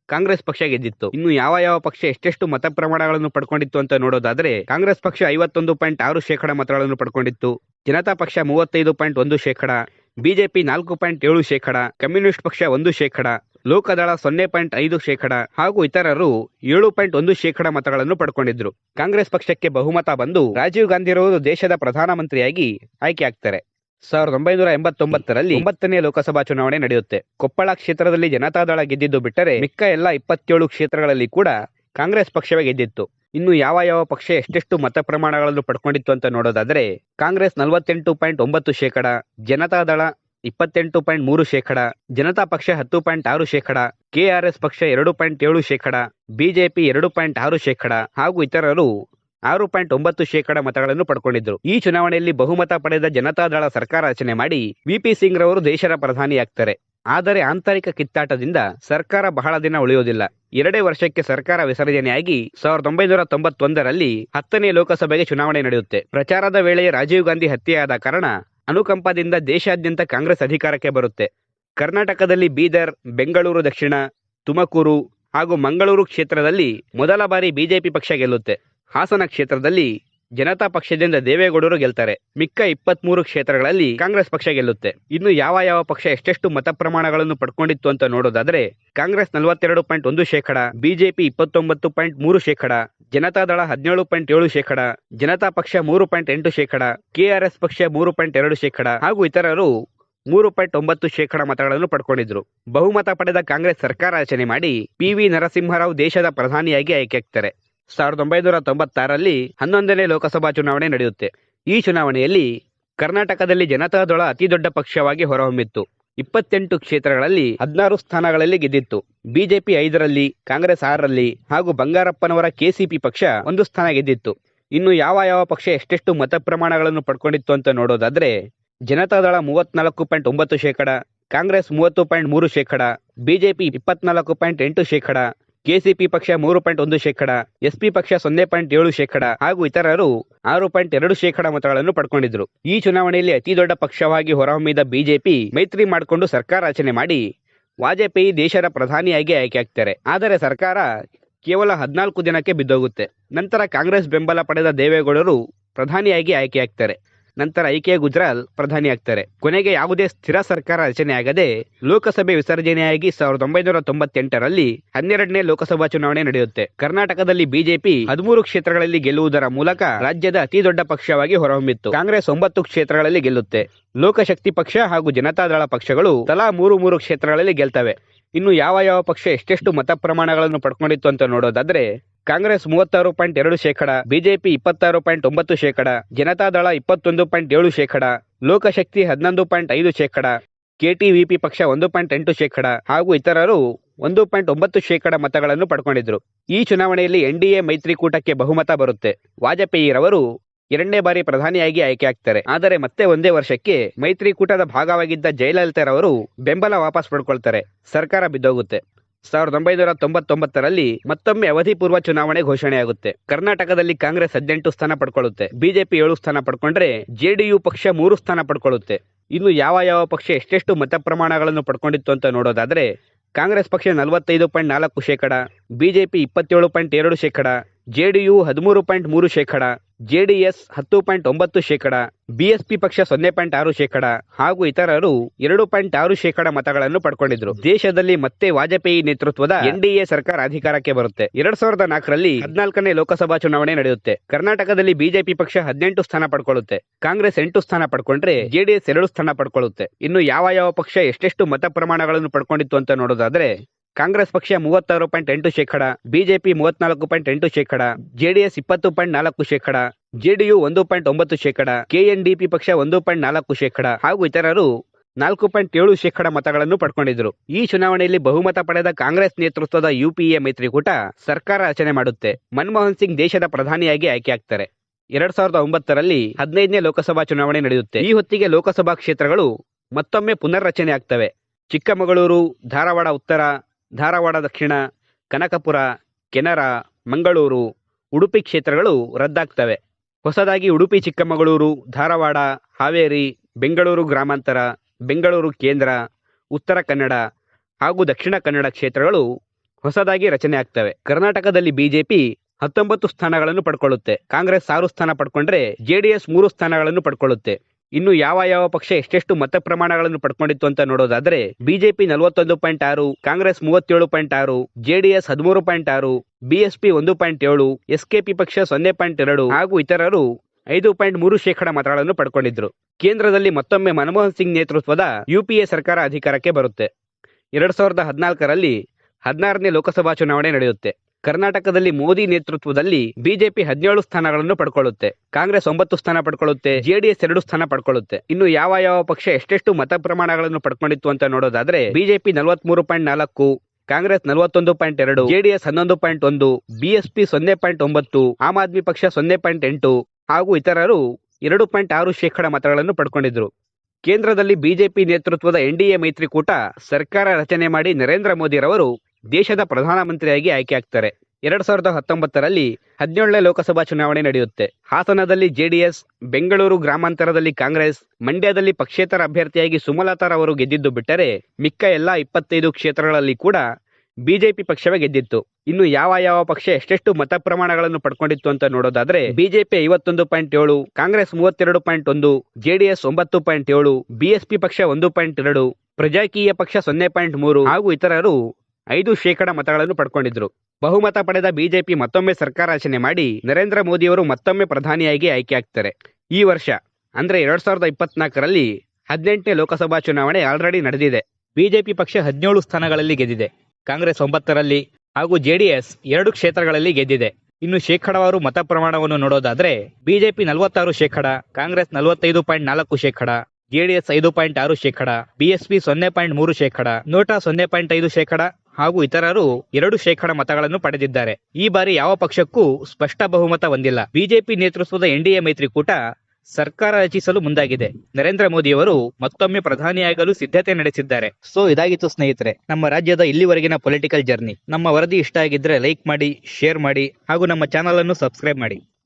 ಕಾಂಗ್ರೆಸ್ ಪಕ್ಷ ಗೆದ್ದಿತ್ತು. ಇನ್ನು ಯಾವ ಯಾವ ಪಕ್ಷ ಎಷ್ಟೆಷ್ಟು ಮತ ಪ್ರಮಾಣಗಳನ್ನು ಪಡ್ಕೊಂಡಿತ್ತು ಅಂತ ನೋಡೋದಾದ್ರೆ, ಕಾಂಗ್ರೆಸ್ ಪಕ್ಷ ಐವತ್ತೊಂದು ಪಾಯಿಂಟ್ ಆರು ಶೇಕಡ ಮತಗಳನ್ನು ಪಡ್ಕೊಂಡಿತ್ತು. ಜನತಾ ಪಕ್ಷ ಮೂವತ್ತೈದು ಪಾಯಿಂಟ್ ಒಂದು ಶೇಕಡ, ಬಿಜೆಪಿ ನಾಲ್ಕು ಪಾಯಿಂಟ್ ಏಳು ಶೇಕಡ, ಕಮ್ಯುನಿಸ್ಟ್ ಪಕ್ಷ ಒಂದು ಶೇಕಡ, ಲೋಕದಳ ಸೊನ್ನೆ ಪಾಯಿಂಟ್ ಐದು ಶೇಕಡ ಹಾಗೂ ಇತರರು ಏಳು ಪಾಯಿಂಟ್ ಒಂದು ಶೇಕಡ ಮತಗಳನ್ನು ಪಡ್ಕೊಂಡಿದ್ರು. ಕಾಂಗ್ರೆಸ್ ಪಕ್ಷಕ್ಕೆ ಬಹುಮತ ಬಂದು ರಾಜೀವ್ ಗಾಂಧಿರವರು ದೇಶದ ಪ್ರಧಾನಮಂತ್ರಿಯಾಗಿ ಆಯ್ಕೆಯಾಗ್ತಾರೆ ಸಾವಿರದ ಒಂಬೈನೂರ ಎಂಬತ್ತೊಂಬತ್ತರಲ್ಲಿ ಒಂಬತ್ತನೇ ಲೋಕಸಭಾ ಚುನಾವಣೆ ನಡೆಯುತ್ತೆ. ಕೊಪ್ಪಳ ಕ್ಷೇತ್ರದಲ್ಲಿ ಜನತಾದಳ ಗೆದ್ದಿದ್ದು ಬಿಟ್ಟರೆ ಮಿಕ್ಕ ಎಲ್ಲ ಇಪ್ಪತ್ತೇಳು ಕ್ಷೇತ್ರಗಳಲ್ಲಿ ಕೂಡ ಕಾಂಗ್ರೆಸ್ ಪಕ್ಷವೇ ಗೆದ್ದಿತ್ತು. ಇನ್ನು ಯಾವ ಯಾವ ಪಕ್ಷ ಎಷ್ಟೆಷ್ಟು ಮತ ಪ್ರಮಾಣಗಳನ್ನು ಪಡ್ಕೊಂಡಿತ್ತು ಅಂತ ನೋಡೋದಾದ್ರೆ ಕಾಂಗ್ರೆಸ್ ನಲವತ್ತೆಂಟು ಪಾಯಿಂಟ್ ಒಂಬತ್ತು ಶೇಕಡ, ಜನತಾದಳ ಇಪ್ಪತ್ತೆಂಟು ಪಾಯಿಂಟ್ ಮೂರು ಶೇಕಡ, ಜನತಾ ಪಕ್ಷ ಹತ್ತು ಪಾಯಿಂಟ್ ಆರು ಶೇಕಡ ಕೆಆರ್ಎಸ್ ಪಕ್ಷ ಎರಡು ಪಾಯಿಂಟ್ ಏಳು ಶೇಕಡ, ಬಿಜೆಪಿ ಎರಡು ಪಾಯಿಂಟ್ ಆರು ಶೇಕಡ ಹಾಗೂ ಇತರರು ಆರು ಪಾಯಿಂಟ್ ಒಂಬತ್ತು ಶೇಕಡ ಮತಗಳನ್ನು ಪಡ್ಕೊಂಡಿದ್ದರು ಈ ಚುನಾವಣೆಯಲ್ಲಿ ಬಹುಮತ ಪಡೆದ ಜನತಾದಳ ಸರ್ಕಾರ ರಚನೆ ಮಾಡಿ ವಿಪಿ ಸಿಂಗ್ ರವರು ದೇಶದ ಪ್ರಧಾನಿಯಾಗ್ತಾರೆ. ಆದರೆ ಆಂತರಿಕ ಕಿತ್ತಾಟದಿಂದ ಸರ್ಕಾರ ಬಹಳ ದಿನ ಉಳಿಯೋದಿಲ್ಲ. ಎರಡೇ ವರ್ಷಕ್ಕೆ ಸರ್ಕಾರ ವಿಸರ್ಜನೆಯಾಗಿ ಸಾವಿರದ ಒಂಬೈನೂರ ತೊಂಬತ್ತೊಂದರಲ್ಲಿ ಹತ್ತನೇ ಲೋಕಸಭೆಗೆ ಚುನಾವಣೆ ನಡೆಯುತ್ತೆ. ಪ್ರಚಾರದ ವೇಳೆ ರಾಜೀವ್ ಗಾಂಧಿ ಹತ್ಯೆಯಾದ ಕಾರಣ ಅನುಕಂಪದಿಂದ ದೇಶಾದ್ಯಂತ ಕಾಂಗ್ರೆಸ್ ಅಧಿಕಾರಕ್ಕೆ ಬರುತ್ತೆ. ಕರ್ನಾಟಕದಲ್ಲಿ ಬೀದರ್, ಬೆಂಗಳೂರು ದಕ್ಷಿಣ, ತುಮಕೂರು ಹಾಗೂ ಮಂಗಳೂರು ಕ್ಷೇತ್ರದಲ್ಲಿ ಮೊದಲ ಬಾರಿ ಬಿಜೆಪಿ ಪಕ್ಷ ಗೆಲ್ಲುತ್ತೆ. ಹಾಸನ ಕ್ಷೇತ್ರದಲ್ಲಿ ಜನತಾ ಪಕ್ಷದಿಂದ ದೇವೇಗೌಡರು ಗೆಲ್ತಾರೆ. ಮಿಕ್ಕ ಇಪ್ಪತ್ಮೂರು ಕ್ಷೇತ್ರಗಳಲ್ಲಿ ಕಾಂಗ್ರೆಸ್ ಪಕ್ಷ ಗೆಲ್ಲುತ್ತೆ. ಇನ್ನು ಯಾವ ಯಾವ ಪಕ್ಷ ಎಷ್ಟೆಷ್ಟು ಮತ ಪ್ರಮಾಣಗಳನ್ನು ಪಡ್ಕೊಂಡಿತ್ತು ಅಂತ ನೋಡೋದಾದ್ರೆ, ಕಾಂಗ್ರೆಸ್ ನಲವತ್ತೆರಡು ಪಾಯಿಂಟ್ ಒಂದು ಶೇಕಡ, ಬಿಜೆಪಿ ಇಪ್ಪತ್ತೊಂಬತ್ತು ಪಾಯಿಂಟ್ ಮೂರು ಶೇಕಡ ಜನತಾದಳ ಹದಿನೇಳು ಪಾಯಿಂಟ್ ಏಳು ಶೇಕಡ, ಜನತಾ ಪಕ್ಷ ಮೂರು ಪಾಯಿಂಟ್ ಎಂಟು ಶೇಕಡ ಕೆಆರ್ಎಸ್ ಪಕ್ಷ ಮೂರು ಪಾಯಿಂಟ್ ಎರಡು ಶೇಕಡ ಹಾಗೂ ಇತರರು ಮೂರು ಪಾಯಿಂಟ್ ಒಂಬತ್ತು ಶೇಕಡ ಮತಗಳನ್ನು ಪಡ್ಕೊಂಡಿದ್ರು. ಬಹುಮತ ಪಡೆದ ಕಾಂಗ್ರೆಸ್ ಸರ್ಕಾರ ರಚನೆ ಮಾಡಿ ಪಿ ವಿ ನರಸಿಂಹರಾವ್ ದೇಶದ ಪ್ರಧಾನಿಯಾಗಿ ಆಯ್ಕೆಯಾಗ್ತಾರೆ ಸಾವಿರದ ಒಂಬೈನೂರ ತೊಂಬತ್ತಾರರಲ್ಲಿ ಹನ್ನೊಂದನೇ ಲೋಕಸಭಾ ಚುನಾವಣೆ ನಡೆಯುತ್ತೆ. ಈ ಚುನಾವಣೆಯಲ್ಲಿ ಕರ್ನಾಟಕದಲ್ಲಿ ಜನತಾದಳ ಅತಿ ದೊಡ್ಡ ಪಕ್ಷವಾಗಿ ಹೊರಹೊಮ್ಮಿತ್ತು. ಇಪ್ಪತ್ತೆಂಟು ಕ್ಷೇತ್ರಗಳಲ್ಲಿ ಹದಿನಾರು ಸ್ಥಾನಗಳಲ್ಲಿ ಗೆದ್ದಿತ್ತು. ಬಿಜೆಪಿ ಐದರಲ್ಲಿ, ಕಾಂಗ್ರೆಸ್ ಆರರಲ್ಲಿ ಹಾಗೂ ಬಂಗಾರಪ್ಪನವರ ಕೆಸಿಪಿ ಪಕ್ಷ ಒಂದು ಸ್ಥಾನ ಗೆದ್ದಿತ್ತು. ಇನ್ನು ಯಾವ ಯಾವ ಪಕ್ಷ ಎಷ್ಟೆಷ್ಟು ಮತ ಪ್ರಮಾಣಗಳನ್ನು ಪಡ್ಕೊಂಡಿತ್ತು ಅಂತ ನೋಡೋದಾದ್ರೆ, ಜನತಾದಳ ಮೂವತ್ನಾಲ್ಕು ಪಾಯಿಂಟ್ ಒಂಬತ್ತು ಶೇಕಡ, ಕಾಂಗ್ರೆಸ್ ಮೂವತ್ತು ಪಾಯಿಂಟ್ ಮೂರು ಶೇಕಡ, ಬಿಜೆಪಿ ಇಪ್ಪತ್ನಾಲ್ಕು ಪಾಯಿಂಟ್ ಎಂಟು ಶೇಕಡ ಕೆಸಿಪಿ ಪಕ್ಷ ಮೂರು ಪಾಯಿಂಟ್ ಒಂದು ಶೇಕಡ, ಎಸ್ಪಿ ಪಕ್ಷ ಸೊನ್ನೆ ಪಾಯಿಂಟ್ ಏಳು ಶೇಕಡ ಹಾಗೂ ಇತರರು ಆರು ಪಾಯಿಂಟ್ ಎರಡು ಶೇಕಡ ಮತಗಳನ್ನು ಪಡ್ಕೊಂಡಿದ್ರು. ಈ ಚುನಾವಣೆಯಲ್ಲಿ ಅತಿ ದೊಡ್ಡ ಪಕ್ಷವಾಗಿ ಹೊರಹೊಮ್ಮಿದ ಬಿಜೆಪಿ ಮೈತ್ರಿ ಮಾಡಿಕೊಂಡು ಸರ್ಕಾರ ರಚನೆ ಮಾಡಿ ವಾಜಪೇಯಿ ದೇಶದ ಪ್ರಧಾನಿಯಾಗಿ ಆಯ್ಕೆ ಆಗ್ತಾರೆ. ಆದರೆ ಸರ್ಕಾರ ಕೇವಲ ಹದಿನಾಲ್ಕು ದಿನಕ್ಕೆ ಬಿದ್ದೋಗುತ್ತೆ. ನಂತರ ಕಾಂಗ್ರೆಸ್ ಬೆಂಬಲ ಪಡೆದ ದೇವೇಗೌಡರು ಪ್ರಧಾನಿಯಾಗಿ ಆಯ್ಕೆ ಆಗ್ತಾರೆ. ನಂತರ ಐ ಕೆ ಗುಜ್ರಾಲ್ ಪ್ರಧಾನಿ ಆಗ್ತಾರೆ. ಕೊನೆಗೆ ಯಾವುದೇ ಸ್ಥಿರ ಸರ್ಕಾರ ರಚನೆಯಾಗದೆ ಲೋಕಸಭೆ ವಿಸರ್ಜನೆಯಾಗಿ ಸಾವಿರದ ಒಂಬೈನೂರ ತೊಂಬತ್ತೆಂಟರಲ್ಲಿ ಹನ್ನೆರಡನೇ ಲೋಕಸಭಾ ಚುನಾವಣೆ ನಡೆಯುತ್ತೆ. ಕರ್ನಾಟಕದಲ್ಲಿ ಬಿಜೆಪಿ ಹದಿಮೂರು ಕ್ಷೇತ್ರಗಳಲ್ಲಿ ಗೆಲ್ಲುವುದರ ಮೂಲಕ ರಾಜ್ಯದ ಅತಿ ದೊಡ್ಡ ಪಕ್ಷವಾಗಿ ಹೊರಹೊಮ್ಮಿತ್ತು. ಕಾಂಗ್ರೆಸ್ ಒಂಬತ್ತು ಕ್ಷೇತ್ರಗಳಲ್ಲಿ ಗೆಲ್ಲುತ್ತೆ. ಲೋಕಶಕ್ತಿ ಪಕ್ಷ ಹಾಗೂ ಜನತಾದಳ ಪಕ್ಷಗಳು ತಲಾ ಮೂರು ಮೂರು ಕ್ಷೇತ್ರಗಳಲ್ಲಿ ಗೆಲ್ತವೆ. ಇನ್ನು ಯಾವ ಯಾವ ಪಕ್ಷ ಎಷ್ಟೆಷ್ಟು ಮತ ಪ್ರಮಾಣಗಳನ್ನು ಪಡ್ಕೊಂಡಿತ್ತು ಅಂತ ನೋಡೋದಾದ್ರೆ ಕಾಂಗ್ರೆಸ್ ಮೂವತ್ತಾರು ಪಾಯಿಂಟ್ ಎರಡು ಶೇಕಡ, ಬಿಜೆಪಿ ಇಪ್ಪತ್ತಾರು ಪಾಯಿಂಟ್ ಒಂಬತ್ತು ಶೇಕಡ ಜನತಾದಳ ಇಪ್ಪತ್ತೊಂದು ಪಾಯಿಂಟ್ ಏಳು ಶೇಕಡ, ಲೋಕಶಕ್ತಿ ಹನ್ನೊಂದು ಪಾಯಿಂಟ್ ಐದು ಶೇಕಡ, ಕೆಟಿವಿಪಿ ಪಕ್ಷ ಒಂದು ಪಾಯಿಂಟ್ ಎಂಟು ಶೇಕಡ ಹಾಗೂ ಇತರರು ಒಂದು ಪಾಯಿಂಟ್ ಒಂಬತ್ತು ಶೇಕಡ ಮತಗಳನ್ನು ಪಡ್ಕೊಂಡಿದ್ರು. ಈ ಚುನಾವಣೆಯಲ್ಲಿ ಎನ್ಡಿಎ ಮೈತ್ರಿಕೂಟಕ್ಕೆ ಬಹುಮತ ಬರುತ್ತೆ. ವಾಜಪೇಯಿರವರು ಎರಡನೇ ಬಾರಿ ಪ್ರಧಾನಿಯಾಗಿ ಆಯ್ಕೆ ಆಗ್ತಾರೆ. ಆದರೆ ಮತ್ತೆ ಒಂದೇ ವರ್ಷಕ್ಕೆ ಮೈತ್ರಿಕೂಟದ ಭಾಗವಾಗಿದ್ದ ಜಯಲಲಿತಾರವರು ಬೆಂಬಲ ವಾಪಸ್ ಪಡ್ಕೊಳ್ತಾರೆ. ಸರ್ಕಾರ ಬಿದ್ದೋಗುತ್ತೆ. ಸಾವಿರದ ಒಂಬೈನೂರ ತೊಂಬತ್ತೊಂಬತ್ತರಲ್ಲಿ ಮತ್ತೊಮ್ಮೆ ಅವಧಿ ಪೂರ್ವ ಚುನಾವಣೆ ಘೋಷಣೆಯಾಗುತ್ತೆ. ಕರ್ನಾಟಕದಲ್ಲಿ ಕಾಂಗ್ರೆಸ್ ಹದಿನೆಂಟು ಸ್ಥಾನ ಪಡ್ಕೊಳ್ಳುತ್ತೆ. ಬಿಜೆಪಿ ಏಳು ಸ್ಥಾನ ಪಡ್ಕೊಂಡ್ರೆ ಜೆಡಿಯು ಪಕ್ಷ ಮೂರು ಸ್ಥಾನ ಪಡ್ಕೊಳ್ಳುತ್ತೆ. ಇನ್ನು ಯಾವ ಯಾವ ಪಕ್ಷ ಎಷ್ಟೆಷ್ಟು ಮತ ಪ್ರಮಾಣಗಳನ್ನು ಪಡ್ಕೊಂಡಿತ್ತು ಅಂತ ನೋಡೋದಾದ್ರೆ ಕಾಂಗ್ರೆಸ್ ಪಕ್ಷ ನಲವತ್ತೈದು ಪಾಯಿಂಟ್ ನಾಲ್ಕು ಶೇಕಡ, ಬಿಜೆಪಿ ಇಪ್ಪತ್ತೇಳು ಪಾಯಿಂಟ್ ಎರಡು ಶೇಕಡ ಜೆಡಿಯು ಹದಿಮೂರು ಪಾಯಿಂಟ್ ಮೂರು ಶೇಕಡ, ಜೆಡಿಎಸ್ ಹತ್ತು ಪಾಯಿಂಟ್ ಒಂಬತ್ತು ಶೇಕಡ, ಬಿಎಸ್ಪಿ ಪಕ್ಷ ಸೊನ್ನೆ ಪಾಯಿಂಟ್ ಆರು ಶೇಕಡ ಹಾಗೂ ಇತರರು ಎರಡು ಪಾಯಿಂಟ್ ಆರು ಶೇಕಡ ಮತಗಳನ್ನು ಪಡ್ಕೊಂಡಿದ್ರು. ದೇಶದಲ್ಲಿ ಮತ್ತೆ ವಾಜಪೇಯಿ ನೇತೃತ್ವದ ಎನ್ಡಿಎ ಸರ್ಕಾರ ಅಧಿಕಾರಕ್ಕೆ ಬರುತ್ತೆ. ಎರಡ್ ಸಾವಿರದ ನಾಲ್ಕರಲ್ಲಿ ಹದಿನಾಲ್ಕನೇ ಲೋಕಸಭಾ ಚುನಾವಣೆ ನಡೆಯುತ್ತೆ. ಕರ್ನಾಟಕದಲ್ಲಿ ಬಿಜೆಪಿ ಪಕ್ಷ ಹದಿನೆಂಟು ಸ್ಥಾನ ಪಡ್ಕೊಳ್ಳುತ್ತೆ. ಕಾಂಗ್ರೆಸ್ ಎಂಟು ಸ್ಥಾನ ಪಡ್ಕೊಂಡ್ರೆ ಜೆಡಿಎಸ್ ಎರಡು ಸ್ಥಾನ ಪಡ್ಕೊಳ್ಳುತ್ತೆ. ಇನ್ನು ಯಾವ ಯಾವ ಪಕ್ಷ ಎಷ್ಟೆಷ್ಟು ಮತ ಪ್ರಮಾಣಗಳನ್ನು ಪಡ್ಕೊಂಡಿತ್ತು ಅಂತ ನೋಡೋದಾದ್ರೆ ಕಾಂಗ್ರೆಸ್ ಪಕ್ಷ ಮೂವತ್ತಾರು ಪಾಯಿಂಟ್ ಎಂಟು ಶೇಕಡ, ಬಿಜೆಪಿ ಮೂವತ್ನಾಲ್ಕು ಪಾಯಿಂಟ್ ಎಂಟು ಶೇಕಡ, ಜೆಡಿಎಸ್ ಇಪ್ಪತ್ತು ಪಾಯಿಂಟ್ ನಾಲ್ಕು ಶೇಕಡ, ಜೆಡಿಯು ಒಂದು ಪಾಯಿಂಟ್ ಒಂಬತ್ತು ಶೇಕಡ, ಕೆಎನ್ಡಿಪಿ ಪಕ್ಷ ಒಂದು ಪಾಯಿಂಟ್ ನಾಲ್ಕು ಶೇಕಡ ಹಾಗೂ ಇತರರು ನಾಲ್ಕು ಪಾಯಿಂಟ್ ಏಳು ಶೇಕಡ ಮತಗಳನ್ನು ಪಡ್ಕೊಂಡಿದ್ರು ಈ ಚುನಾವಣೆಯಲ್ಲಿ ಬಹುಮತ ಪಡೆದ ಕಾಂಗ್ರೆಸ್ ನೇತೃತ್ವದ ಯುಪಿಎ ಮೈತ್ರಿಕೂಟ ಸರ್ಕಾರ ರಚನೆ ಮಾಡುತ್ತೆ. ಮನಮೋಹನ್ ಸಿಂಗ್ ದೇಶದ ಪ್ರಧಾನಿಯಾಗಿ ಆಯ್ಕೆ ಆಗ್ತಾರೆ. ಎರಡ್ ಸಾವಿರದ ಒಂಬತ್ತರಲ್ಲಿ ಹದಿನೈದನೇ ಲೋಕಸಭಾ ಚುನಾವಣೆ ನಡೆಯುತ್ತೆ. ಈ ಹೊತ್ತಿಗೆ ಲೋಕಸಭಾ ಕ್ಷೇತ್ರಗಳು ಮತ್ತೊಮ್ಮೆ ಪುನರ್ರಚನೆ ಆಗ್ತವೆ. ಚಿಕ್ಕಮಗಳೂರು, ಧಾರವಾಡ, ಉತ್ತರ ಧಾರವಾಡ ದಕ್ಷಿಣ ಕನಕಪುರ, ಕೆನರಾ, ಮಂಗಳೂರು, ಉಡುಪಿ ಕ್ಷೇತ್ರಗಳು ರದ್ದಾಗ್ತವೆ. ಹೊಸದಾಗಿ ಉಡುಪಿ, ಚಿಕ್ಕಮಗಳೂರು, ಧಾರವಾಡ, ಹಾವೇರಿ, ಬೆಂಗಳೂರು ಗ್ರಾಮಾಂತರ, ಬೆಂಗಳೂರು ಕೇಂದ್ರ, ಉತ್ತರ ಕನ್ನಡ ಹಾಗೂ ದಕ್ಷಿಣ ಕನ್ನಡ ಕ್ಷೇತ್ರಗಳು ಹೊಸದಾಗಿ ರಚನೆ ಆಗ್ತವೆ. ಕರ್ನಾಟಕದಲ್ಲಿ ಬಿಜೆಪಿ ಹತ್ತೊಂಬತ್ತು ಸ್ಥಾನಗಳನ್ನು ಪಡ್ಕೊಳ್ಳುತ್ತೆ. ಕಾಂಗ್ರೆಸ್ ಆರು ಸ್ಥಾನ ಪಡ್ಕೊಂಡ್ರೆ ಜೆಡಿಎಸ್ ಮೂರು ಸ್ಥಾನಗಳನ್ನು ಪಡ್ಕೊಳ್ಳುತ್ತೆ. ಇನ್ನು ಯಾವ ಯಾವ ಪಕ್ಷ ಎಷ್ಟೆಷ್ಟು ಮತ ಪ್ರಮಾಣಗಳನ್ನು ಪಡ್ಕೊಂಡಿತ್ತು ಅಂತ ನೋಡೋದಾದ್ರೆ ಬಿಜೆಪಿ ನಲವತ್ತೊಂದು ಪಾಯಿಂಟ್ ಆರು, ಕಾಂಗ್ರೆಸ್ ಮೂವತ್ತೇಳು ಪಾಯಿಂಟ್ ಆರು, ಜೆಡಿಎಸ್ ಹದಿಮೂರು ಪಾಯಿಂಟ್ ಆರು, ಬಿಎಸ್ಪಿ ಒಂದು ಪಾಯಿಂಟ್ ಏಳು, ಎಸ್ಕೆಪಿ ಪಕ್ಷ ಸೊನ್ನೆ ಪಾಯಿಂಟ್ ಎರಡು ಹಾಗೂ ಇತರರು ಐದು ಪಾಯಿಂಟ್ ಮೂರು ಶೇಕಡಾ ಮತಗಳನ್ನು ಪಡ್ಕೊಂಡಿದ್ರು. ಕೇಂದ್ರದಲ್ಲಿ ಮತ್ತೊಮ್ಮೆ ಮನಮೋಹನ್ ಸಿಂಗ್ ನೇತೃತ್ವದ ಯುಪಿಎ ಸರ್ಕಾರ ಅಧಿಕಾರಕ್ಕೆ ಬರುತ್ತೆ. ಎರಡ್ ಸಾವಿರದ ಹದಿನಾಲ್ಕರಲ್ಲಿ ಹದಿನಾರನೇ ಲೋಕಸಭಾ ಚುನಾವಣೆ ನಡೆಯುತ್ತೆ. ಕರ್ನಾಟಕದಲ್ಲಿ ಮೋದಿ ನೇತೃತ್ವದಲ್ಲಿ ಬಿಜೆಪಿ ಹದಿನೇಳು ಸ್ಥಾನಗಳನ್ನು ಪಡ್ಕೊಳ್ಳುತ್ತೆ. ಕಾಂಗ್ರೆಸ್ ಒಂಬತ್ತು ಸ್ಥಾನ ಪಡ್ಕೊಳ್ಳುತ್ತೆ. ಜೆಡಿಎಸ್ ಎರಡು ಸ್ಥಾನ ಪಡ್ಕೊಳ್ಳುತ್ತೆ. ಇನ್ನು ಯಾವ ಯಾವ ಪಕ್ಷ ಎಷ್ಟೆಷ್ಟು ಮತ ಪ್ರಮಾಣಗಳನ್ನು ಪಡ್ಕೊಂಡಿತ್ತು ಅಂತ ನೋಡೋದಾದ್ರೆ ಬಿಜೆಪಿ ನಲವತ್ಮೂರು ಪಾಯಿಂಟ್ ನಾಲ್ಕು, ಕಾಂಗ್ರೆಸ್ ನಲವತ್ತೊಂದು ಪಾಯಿಂಟ್ ಎರಡು, ಜೆಡಿಎಸ್ ಹನ್ನೊಂದು ಪಾಯಿಂಟ್ ಒಂದು, ಬಿಎಸ್ಪಿ ಸೊನ್ನೆ ಪಾಯಿಂಟ್ ಒಂಬತ್ತು, ಆಮ್ ಆದ್ಮಿ ಪಕ್ಷ ಸೊನ್ನೆ ಪಾಯಿಂಟ್ ಎಂಟು ಹಾಗೂ ಇತರರು ಎರಡು ಪಾಯಿಂಟ್ ಆರು ಶೇಕಡ ಮತಗಳನ್ನು ಪಡ್ಕೊಂಡಿದ್ರು. ಕೇಂದ್ರದಲ್ಲಿ ಬಿಜೆಪಿ ನೇತೃತ್ವದ ಎನ್ಡಿಎ ಮೈತ್ರಿಕೂಟ ಸರ್ಕಾರ ರಚನೆ ಮಾಡಿ ನರೇಂದ್ರ ಮೋದಿರವರು ದೇಶದ ಪ್ರಧಾನಮಂತ್ರಿಯಾಗಿ ಆಯ್ಕೆ ಆಗ್ತಾರೆ. ಎರಡ್ ಸಾವಿರದ ಹತ್ತೊಂಬತ್ತರಲ್ಲಿ ಹದಿನೇಳನೇ ಲೋಕಸಭಾ ಚುನಾವಣೆ ನಡೆಯುತ್ತೆ. ಹಾಸನದಲ್ಲಿ ಜೆಡಿಎಸ್, ಬೆಂಗಳೂರು ಗ್ರಾಮಾಂತರದಲ್ಲಿ ಕಾಂಗ್ರೆಸ್, ಮಂಡ್ಯದಲ್ಲಿ ಪಕ್ಷೇತರ ಅಭ್ಯರ್ಥಿಯಾಗಿ ಸುಮಲತಾರವರು ಗೆದ್ದಿದ್ದು ಬಿಟ್ಟರೆ ಮಿಕ್ಕ ಎಲ್ಲಾ ಇಪ್ಪತ್ತೈದು ಕ್ಷೇತ್ರಗಳಲ್ಲಿ ಕೂಡ ಬಿಜೆಪಿ ಪಕ್ಷವೇ ಗೆದ್ದಿತ್ತು. ಇನ್ನು ಯಾವ ಯಾವ ಪಕ್ಷ ಎಷ್ಟೆಷ್ಟು ಮತ ಪ್ರಮಾಣಗಳನ್ನು ಪಡ್ಕೊಂಡಿತ್ತು ಅಂತ ನೋಡೋದಾದ್ರೆ ಬಿಜೆಪಿ ಐವತ್ತೊಂದು ಪಾಯಿಂಟ್ ಏಳು, ಕಾಂಗ್ರೆಸ್ ಮೂವತ್ತೆರಡು ಪಾಯಿಂಟ್ ಒಂದು, ಜೆಡಿಎಸ್ ಒಂಬತ್ತು ಪಾಯಿಂಟ್ ಏಳು, ಬಿಎಸ್ಪಿ ಪಕ್ಷ ಒಂದು ಪಾಯಿಂಟ್ ಎರಡು, ಪ್ರಜಾಕೀಯ ಪಕ್ಷ ಸೊನ್ನೆ ಪಾಯಿಂಟ್ ಮೂರು ಹಾಗೂ ಇತರರು ಐದು ಶೇಕಡ ಮತಗಳನ್ನು ಪಡ್ಕೊಂಡಿದ್ರು. ಬಹುಮತ ಪಡೆದ ಬಿಜೆಪಿ ಮತ್ತೊಮ್ಮೆ ಸರ್ಕಾರ ರಚನೆ ಮಾಡಿ ನರೇಂದ್ರ ಮೋದಿಯವರು ಮತ್ತೊಮ್ಮೆ ಪ್ರಧಾನಿಯಾಗಿ ಆಯ್ಕೆಯಾಗ್ತಾರೆ ಈ ವರ್ಷ, ಅಂದ್ರೆ ಎರಡ್ ಸಾವಿರದ ಇಪ್ಪತ್ನಾಲ್ಕರಲ್ಲಿ ಹದಿನೆಂಟನೇ ಲೋಕಸಭಾ ಚುನಾವಣೆ ಆಲ್ರೆಡಿ ನಡೆದಿದೆ. ಬಿಜೆಪಿ ಪಕ್ಷ ಹದಿನೇಳು ಸ್ಥಾನಗಳಲ್ಲಿ ಗೆದ್ದಿದೆ. ಕಾಂಗ್ರೆಸ್ ಒಂಬತ್ತರಲ್ಲಿ ಹಾಗೂ ಜೆಡಿಎಸ್ ಎರಡು ಕ್ಷೇತ್ರಗಳಲ್ಲಿ ಗೆದ್ದಿದೆ. ಇನ್ನು ಶೇಕಡವಾರು ಮತ ಪ್ರಮಾಣವನ್ನು ನೋಡೋದಾದ್ರೆ, ಬಿಜೆಪಿ ನಲವತ್ತಾರು ಶೇಕಡ, ಕಾಂಗ್ರೆಸ್ ನಲವತ್ತೈದು ಪಾಯಿಂಟ್ ನಾಲ್ಕು ಶೇಕಡ, ಜೆಡಿಎಸ್ ಐದು ಪಾಯಿಂಟ್ ಆರು ಶೇಕಡ, ಬಿಎಸ್ಪಿ ಸೊನ್ನೆ ಪಾಯಿಂಟ್ ಮೂರು ಶೇಕಡ, ನೋಟಾ ಸೊನ್ನೆ ಪಾಯಿಂಟ್ ಐದು ಶೇಕಡ ಹಾಗೂ ಇತರರು ಎರಡು ಶೇಕಡ ಮತಗಳನ್ನು ಪಡೆದಿದ್ದಾರೆ. ಈ ಬಾರಿ ಯಾವ ಪಕ್ಷಕ್ಕೂ ಸ್ಪಷ್ಟ ಬಹುಮತ ಹೊಂದಿಲ್ಲ ಬಿಜೆಪಿ ನೇತೃತ್ವದ ಎನ್ಡಿಎ ಮೈತ್ರಿಕೂಟ ಸರ್ಕಾರ ರಚಿಸಲು ಮುಂದಾಗಿದೆ. ನರೇಂದ್ರ ಮೋದಿಯವರು ಮತ್ತೊಮ್ಮೆ ಪ್ರಧಾನಿಯಾಗಲು ಸಿದ್ಧತೆ ನಡೆಸಿದ್ದಾರೆ. ಸೊ, ಇದಾಗಿತ್ತು ಸ್ನೇಹಿತರೆ, ನಮ್ಮ ರಾಜ್ಯದ ಇಲ್ಲಿವರೆಗಿನ ಪೊಲಿಟಿಕಲ್ ಜರ್ನಿ. ನಮ್ಮ ವರದಿ ಇಷ್ಟ ಆಗಿದ್ರೆ ಲೈಕ್ ಮಾಡಿ, ಶೇರ್ ಮಾಡಿ ಹಾಗೂ ನಮ್ಮ ಚಾನಲ್ ಅನ್ನು ಸಬ್ಸ್ಕ್ರೈಬ್ ಮಾಡಿ.